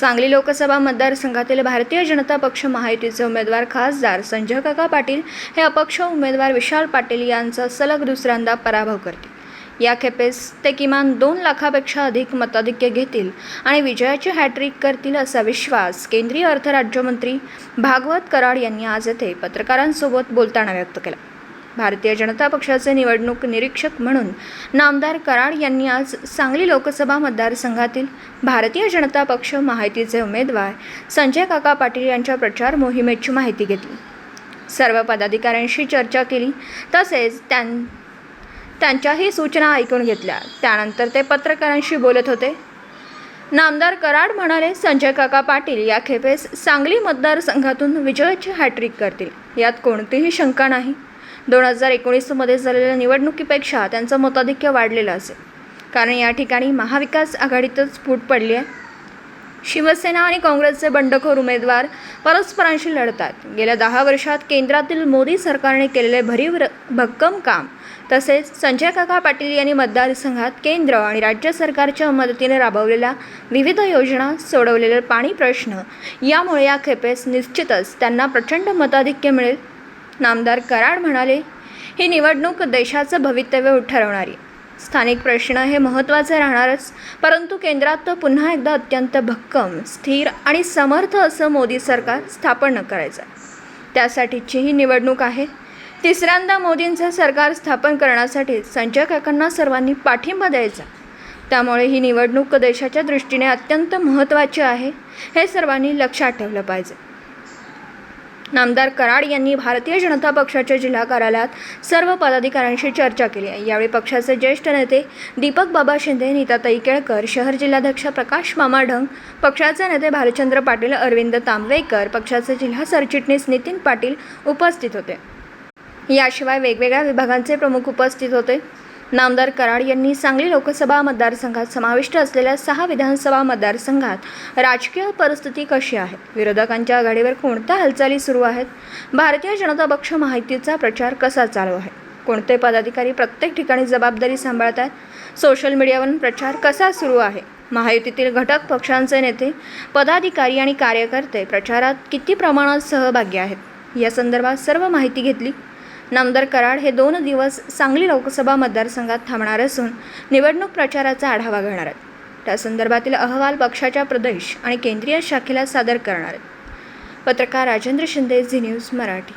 सांगली लोकसभा मतदारसंघातील भारतीय जनता पक्ष महायुतीचे उमेदवार खासदार संजय काका पाटील हे अपक्ष उमेदवार विशाल पाटील यांचा सलग दुसऱ्यांदा पराभव करतील. या खेपेस ते किमान दोन लाखापेक्षा अधिक मताधिक्य घेतील आणि विजयाची हॅट्रिक करतील असा विश्वास केंद्रीय अर्थ राज्यमंत्री भागवत कराड यांनी आज येथे पत्रकारांसोबत बोलताना व्यक्त केला. भारतीय जनता पक्षाचे निवडणूक निरीक्षक म्हणून नामदार कराड यांनी आज सांगली लोकसभा मतदारसंघातील भारतीय जनता पक्ष माहितीचे उमेदवार संजय काका पाटील यांच्या प्रचार मोहिमेची माहिती घेतली. सर्व पदाधिकाऱ्यांशी चर्चा केली तसेच त्यां त्यांच्याही सूचना ऐकून घेतल्या. त्यानंतर ते पत्रकारांशी बोलत होते. नामदार कराड म्हणाले संजय काका पाटील या खेपेस सांगली मतदारसंघातून विजयाची हॅट्रिक करतील. यात कोणतीही शंका नाही. दोन हजार एकोणीसमध्ये झालेल्या निवडणुकीपेक्षा त्यांचं मताधिक्य वाढलेलं असेल. कारण या ठिकाणी महाविकास आघाडीतच फूट पडली आहे. शिवसेना आणि काँग्रेसचे बंडखोर उमेदवार परस्परांशी लढतात. गेल्या दहा वर्षात केंद्रातील मोदी सरकारने केलेले भरीव र- भक्कम काम तसेच संजय काका पाटील यांनी मतदारसंघात केंद्र आणि राज्य सरकारच्या मदतीने राबवलेल्या विविध योजना सोडवलेले पाणी प्रश्न यामुळे या खेपेस निश्चितच त्यांना प्रचंड मताधिक्य मिळेल. नामदार कराड म्हणाले ही निवडणूक देशाचं भवितव्य ठरवणारी. स्थानिक प्रश्न हे महत्त्वाचे राहणारच परंतु केंद्रात पुन्हा एकदा अत्यंत भक्कम स्थिर आणि समर्थ असं मोदी सरकार स्थापन करायचं. त्यासाठीची ही निवडणूक आहे. तिसऱ्यांदा मोदींचं सरकार स्थापन करण्यासाठी संजय काकांना सर्वांनी पाठिंबा द्यायचा. त्यामुळे ही निवडणूक देशाच्या दृष्टीने अत्यंत महत्त्वाची आहे हे सर्वांनी लक्षात ठेवलं पाहिजे. नामदार कराड यांनी भारतीय जनता पक्षाच्या जिल्हा कार्यालयात सर्व पदाधिकाऱ्यांशी चर्चा केली आहे. यावेळी पक्षाचे ज्येष्ठ नेते दीपक बाबा शिंदे नीताताई केळकर शहर जिल्हाध्यक्ष प्रकाश मामा ढंग पक्षाचे नेते भालचंद्र पाटील अरविंद तांबवेकर पक्षाचे जिल्हा सरचिटणीस नितीन पाटील उपस्थित होते. याशिवाय वेगवेगळ्या विभागांचे प्रमुख उपस्थित होते. नामदार कराड यांनी सांगली लोकसभा मतदारसंघात समाविष्ट असलेल्या सहा विधानसभा मतदारसंघात राजकीय परिस्थिती कशी आहे? विरोधकांच्या आघाडीवर कोणत्या हालचाली सुरू आहेत? भारतीय जनता पक्ष माहितीचा प्रचार कसा चालू आहे? कोणते पदाधिकारी प्रत्येक ठिकाणी जबाबदारी सांभाळत आहेत सोशल मीडियावरून प्रचार कसा सुरू आहे? महायुतीतील घटक पक्षांचे नेते पदाधिकारी आणि कार्यकर्ते प्रचारात किती प्रमाणात सहभागी आहेत? या संदर्भात सर्व माहिती घेतली नामदार कराड हे दोन दिवस सांगली लोकसभा मतदारसंघात थांबणार असून निवडणूक प्रचाराचा आढावा घेणार आहेत. त्या संदर्भातील अहवाल पक्षाच्या प्रदेश आणि केंद्रीय शाखेला सादर करणार आहेत. पत्रकार राजेंद्र शिंदे झी न्यूज मराठी.